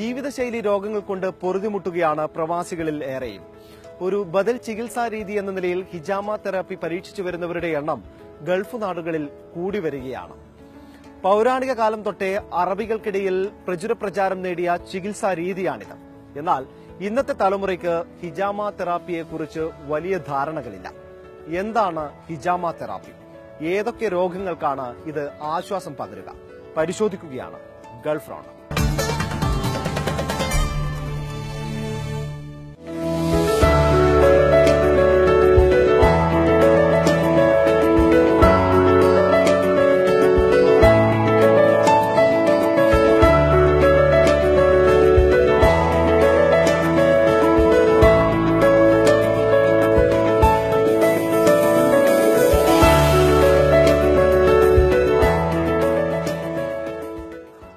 ജീവിതശൈലി രോഗങ്ങൾ കൊണ്ട് പൊറുതിമുട്ടുകയാണ് പ്രവാസികളിൽ ഏറെയും. ഒരു ബദൽ ചികിത്സാ രീതി എന്ന നിലയിൽ ഹിജാമ തെറാപ്പി പരീക്ഷിച്ചു വരുന്നവരുടെ എണ്ണം ഗൾഫ് നാടുകളിൽ കൂടി വരികയാണ്. പൗരാണിക കാലം തൊട്ടേ അറബികൾക്കിടയിൽ പ്രചുര പ്രചാരം നേടിയ ചികിത്സാ രീതിയാണിത്. എന്നാൽ ഇന്നത്തെ തലമുറയ്ക്ക് ഹിജാമ തെറാപ്പിയെ കുറിച്ച് വലിയ ധാരണകളില്ല. എന്താണ് ഹിജാമ തെറാപ്പി? ഏതൊക്കെ രോഗങ്ങൾക്കാണ് ഇത് ആശ്വാസം പകരുക? പരിശോധിക്കുകയാണ് ഗൾഫ് റൗണ്ട്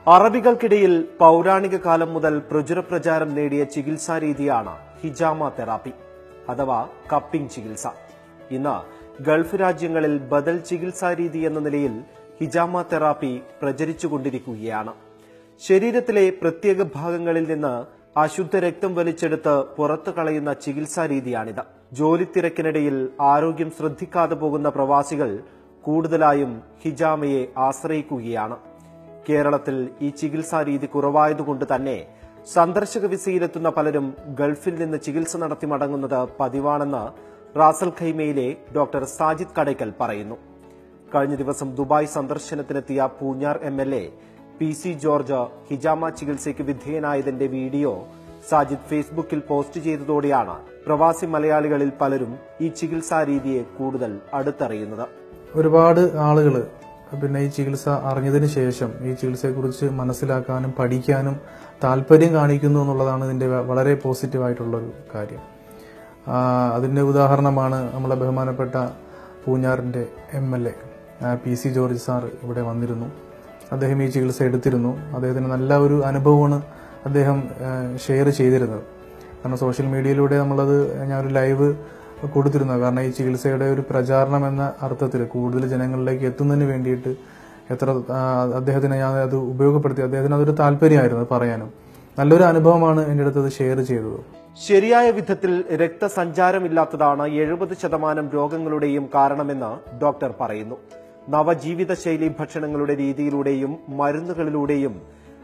അറബികൾക്കിടയിൽ പൗരാണിക കാലം മുതൽ പ്രചുരപ്രചാരം നേടിയ ചികിത്സാ രീതിയാണ് ഹിജാമ തെറാപ്പി അഥവാ കപ്പിംഗ് ചികിത്സ. ഇന്ന് ഗൾഫ് രാജ്യങ്ങളിൽ ബദൽ ചികിത്സാ രീതി എന്ന നിലയിൽ ഹിജാമ തെറാപ്പി പ്രചരിച്ചുകൊണ്ടിരിക്കുകയാണ് ശരീരത്തിലെ പ്രത്യേക ഭാഗങ്ങളിൽ നിന്ന് അശുദ്ധ രക്തം വലിച്ചെടുത്ത് പുറത്തു കളയുന്ന ചികിത്സാ രീതിയാണിത്. ജോലി തിരക്കിനിടയിൽ ആരോഗ്യം ശ്രദ്ധിക്കാതെ പോകുന്ന പ്രവാസികൾ കൂടുതലായും ഹിജാമയെ ആശ്രയിക്കുകയാണ്. കേരളത്തിൽ ഈ ചികിത്സാ രീതി കുറവായതുകൊണ്ട് തന്നെ സന്ദർശക വിസയിലെത്തുന്ന പലരും ഗൾഫിൽ നിന്ന് ചികിത്സ നടത്തി മടങ്ങുന്നത് പതിവാണെന്ന് റാസൽ ഖൈമയിലെ ഡോക്ടർ സാജിദ് കടയ്ക്കൽ പറയുന്നു. കഴിഞ്ഞ ദിവസം Dubai സന്ദർശനത്തിനെത്തിയ Poonjar M L A P C George ഹിജാമ ചികിത്സയ്ക്ക് വിധേയനായതിന്റെ വീഡിയോ സാജിദ് ഫേസ്ബുക്കിൽ പോസ്റ്റ് ചെയ്തതോടെയാണ് പ്രവാസി മലയാളികളിൽ പലരും ഈ ചികിത്സാ രീതിയെ കൂടുതൽ അടുത്തറിയുന്നത്. ഒരുപാട് ആളുകൾ പിന്നെ ഈ ചികിത്സ അറിഞ്ഞതിന് ശേഷം ഈ ചികിത്സയെക്കുറിച്ച് മനസ്സിലാക്കാനും പഠിക്കാനും താല്പര്യം കാണിക്കുന്നു എന്നുള്ളതാണ് ഇതിന്റെ വളരെ പോസിറ്റീവായിട്ടുള്ളൊരു കാര്യം. അതിന്റെ ഉദാഹരണമാണ് നമ്മളെ ബഹുമാനപ്പെട്ട പൂഞ്ഞാറിന്റെ M L A P C George sir ഇവിടെ വന്നിരുന്നു. അദ്ദേഹം ഈ ചികിത്സ എടുത്തിരുന്നു. അദ്ദേഹത്തിന് നല്ല ഒരു അനുഭവമാണ് അദ്ദേഹം ഷെയർ ചെയ്തിരുന്നത്. കാരണം സോഷ്യൽ മീഡിയയിലൂടെ നമ്മളത് ഞാനൊരു ലൈവ് കൊടുത്തിരുന്നു കാരണം ഈ ചികിത്സയുടെ ഒരു പ്രചാരണം എന്ന അർത്ഥത്തിൽ കൂടുതൽ ജനങ്ങളിലേക്ക് എത്തുന്നതിന് വേണ്ടിയിട്ട് എത്ര അദ്ദേഹത്തിന് ഞാൻ അത് ഉപയോഗപ്പെടുത്തി. അദ്ദേഹത്തിന് അതൊരു താല്പര്യമായിരുന്നു പറയാനും. നല്ലൊരു അനുഭവമാണ് എന്റെ അടുത്ത് അത് ഷെയർ ചെയ്തത്. ശരിയായ വിധത്തിൽ രക്തസഞ്ചാരമില്ലാത്തതാണ് എഴുപത് ശതമാനം രോഗങ്ങളുടെയും കാരണമെന്ന് ഡോക്ടർ പറയുന്നു. നവജീവിതശൈലി ഭക്ഷണങ്ങളുടെ രീതിയിലൂടെയും മരുന്നുകളിലൂടെയും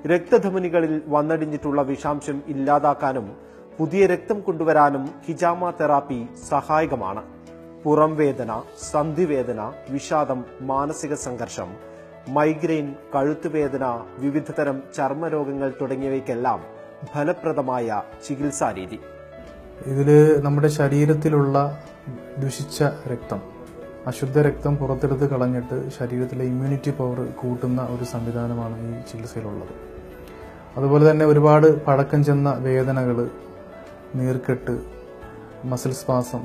രക്തധമനികളിൽ വന്നടിഞ്ഞിട്ടുള്ള വിഷാംശം ഇല്ലാതാക്കാനും പുതിയ രക്തം കൊണ്ടുവരാനും ഹിജാമ തെറാപ്പി സഹായകമാണ്. പുറം വേദന സന്ധിവേദന വിഷാദം മാനസിക സംഘർഷം മൈഗ്രെയിൻ കഴുത്തുവേദന വിവിധതരം ചർമ്മരോഗങ്ങൾ തുടങ്ങിയവയ്ക്കെല്ലാം ഫലപ്രദമായ ചികിത്സാ രീതി ഇതിൽ നമ്മുടെ ശരീരത്തിലുള്ള ദുഷിച്ച രക്തം അശുദ്ധ രക്തം പുറത്തെടുത്ത് കളഞ്ഞിട്ട് ശരീരത്തിലെ ഇമ്മ്യൂണിറ്റി പവർ കൂട്ടുന്ന ഒരു സംവിധാനമാണ് ഈ ചികിത്സയിലുള്ളത്. അതുപോലെ തന്നെ ഒരുപാട് പഴക്കം ചെന്ന വേദനകൾ നീർക്കെട്ട് മസിൽ സ്പാസം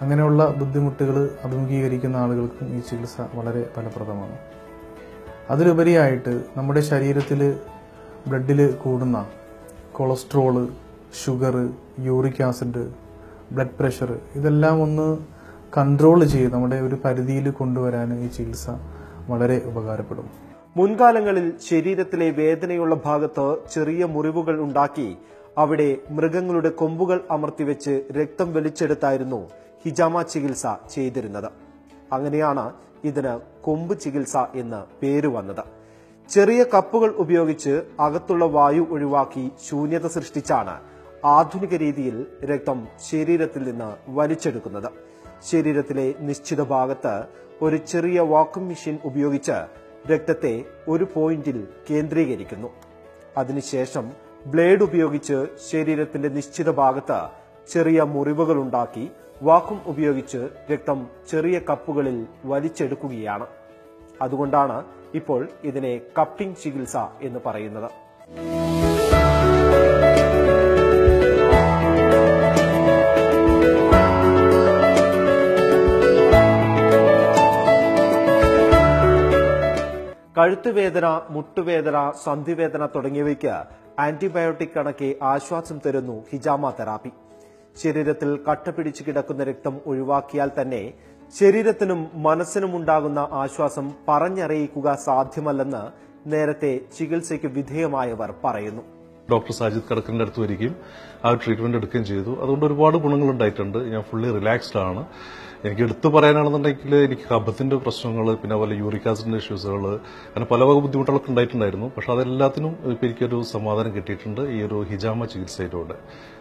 അങ്ങനെയുള്ള ബുദ്ധിമുട്ടുകൾ അഭിമുഖീകരിക്കുന്ന ആളുകൾക്കും ഈ ചികിത്സ വളരെ ഫലപ്രദമാണ്. അതിലുപരിയായിട്ട് നമ്മുടെ ശരീരത്തിൽ ബ്ലഡിൽ കൂടുന്ന cholesterol sugar uric acid blood pressure ഇതെല്ലാം ഒന്ന് കൺട്രോൾ ചെയ്ത് നമ്മുടെ ഒരു പരിധിയിൽ കൊണ്ടുവരാൻ ഈ ചികിത്സ വളരെ ഉപകാരപ്പെടും. മുൻകാലങ്ങളിൽ ശരീരത്തിലെ വേദനയുള്ള ഭാഗത്ത് ചെറിയ മുറിവുകൾ ഉണ്ടാക്കി അവിടെ മൃഗങ്ങളുടെ കൊമ്പുകൾ അമർത്തിവെച്ച് രക്തം വലിച്ചെടുത്തായിരുന്നു ഹിജാമ ചികിത്സ ചെയ്തിരുന്നത്. അങ്ങനെയാണ് ഇതിന് കൊമ്പ് ചികിത്സ എന്ന് പേര് വന്നത്. ചെറിയ കപ്പുകൾ ഉപയോഗിച്ച് അകത്തുള്ള വായു ഒഴിവാക്കി ശൂന്യത സൃഷ്ടിച്ചാണ് ആധുനിക രീതിയിൽ രക്തം ശരീരത്തിൽ നിന്ന് വലിച്ചെടുക്കുന്നത്. ശരീരത്തിലെ നിശ്ചിത ഭാഗത്ത് ഒരു ചെറിയ വാക്വം മെഷീൻ ഉപയോഗിച്ച് രക്തത്തെ ഒരു പോയിന്റിൽ കേന്ദ്രീകരിക്കുന്നു. അതിനുശേഷം ബ്ലേഡ് ഉപയോഗിച്ച് ശരീരത്തിന്റെ നിശ്ചിത ഭാഗത്ത് ചെറിയ മുറിവുകൾ ഉണ്ടാക്കി വാക്കും ഉപയോഗിച്ച് രക്തം ചെറിയ കപ്പുകളിൽ വലിച്ചെടുക്കുകയാണ്. അതുകൊണ്ടാണ് ഇപ്പോൾ ഇതിനെ കപ്പിംഗ് ചികിത്സ എന്ന് പറയുന്നത്. കഴുത്തുവേദന മുട്ടുവേദന സന്ധിവേദന തുടങ്ങിയവയ്ക്ക് ആന്റിബയോട്ടിക് കണക്കെ ആശ്വാസം തരുന്നു ഹിജാമ തെറാപ്പി. ശരീരത്തിൽ കട്ട പിടിച്ചു കിടക്കുന്ന രക്തം ഒഴിവാക്കിയാൽ തന്നെ ശരീരത്തിനും മനസ്സിനും ഉണ്ടാകുന്ന ആശ്വാസം പറഞ്ഞറിയിക്കുക സാധ്യമല്ലെന്ന് നേരത്തെ ചികിത്സയ്ക്ക് വിധേയമായവർ പറയുന്നു. ഡോക്ടർ സാജിദ് കടക്കറിന്റെ അടുത്ത് വരികയും ആ ട്രീറ്റ്മെന്റ് എടുക്കുകയും ചെയ്തു. അതുകൊണ്ട് ഒരുപാട് ഗുണങ്ങൾ ഉണ്ടായിട്ടുണ്ട്. ഞാൻ ഫുള്ളി റിലാക്സ്ഡ് ആണ്. എനിക്ക് എടുത്തു പറയാനാണെന്നുണ്ടെങ്കിൽ എനിക്ക് കഫത്തിന്റെ പ്രശ്നങ്ങൾ പിന്നെ അതുപോലെ യൂറിക് ആസിഡിന്റെ ഇഷ്യൂസുകൾ അങ്ങനെ പല വക ബുദ്ധിമുട്ടുകളൊക്കെ ഉണ്ടായിട്ടുണ്ടായിരുന്നു. പക്ഷെ അതെല്ലാത്തിനും ഇപ്പം എനിക്കൊരു സമാധാനം കിട്ടിയിട്ടുണ്ട് ഈ ഒരു ഹിജാമ ചികിത്സയിലൂടെ.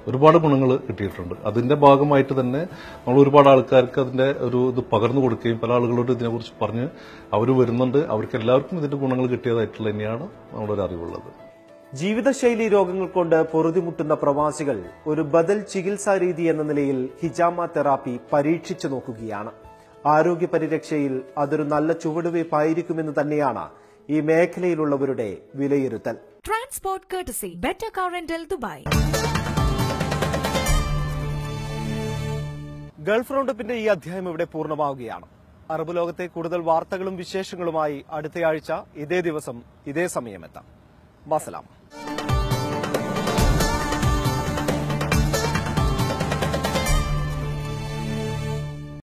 ഒരുപാട് ഗുണങ്ങൾ കിട്ടിയിട്ടുണ്ട്. അതിന്റെ ഭാഗമായിട്ട് തന്നെ നമ്മൾ ഒരുപാട് ആൾക്കാർക്ക് അതിന്റെ ഒരു ഇത് പകർന്നു കൊടുക്കുകയും പല ആളുകളോട് ഇതിനെക്കുറിച്ച് പറഞ്ഞ് അവർ വരുന്നുണ്ട്. അവർക്ക് എല്ലാവർക്കും ഇതിന്റെ ഗുണങ്ങൾ കിട്ടിയതായിട്ടുള്ള തന്നെയാണ് നമ്മളൊരു അറിവുള്ളത്. ജീവിതശൈലി രോഗങ്ങൾ കൊണ്ട് പൊറുതിമുട്ടുന്ന പ്രവാസികൾ ഒരു ബദൽ ചികിത്സാ രീതി എന്ന നിലയിൽ ഹിജാമ തെറാപ്പി പരീക്ഷിച്ചു നോക്കുകയാണ്. ആരോഗ്യ പരിരക്ഷയിൽ അതൊരു നല്ല ചുവടുവയ്പായിരിക്കുമെന്ന് തന്നെയാണ് ഈ മേഖലയിലുള്ളവരുടെ വിലയിരുത്തൽ. Transport better Better Dubai. Gulf റൗണ്ടപ്പിന്റെ ഈ അധ്യായം ഇവിടെ പൂർണമാവുകയാണ്. അറബ് ലോകത്തെ കൂടുതൽ വാർത്തകളും വിശേഷങ്ങളുമായി അടുത്തയാഴ്ച ഇതേ ദിവസം ഇതേ സമയമെത്താം. വസ്സലാം വസലാം.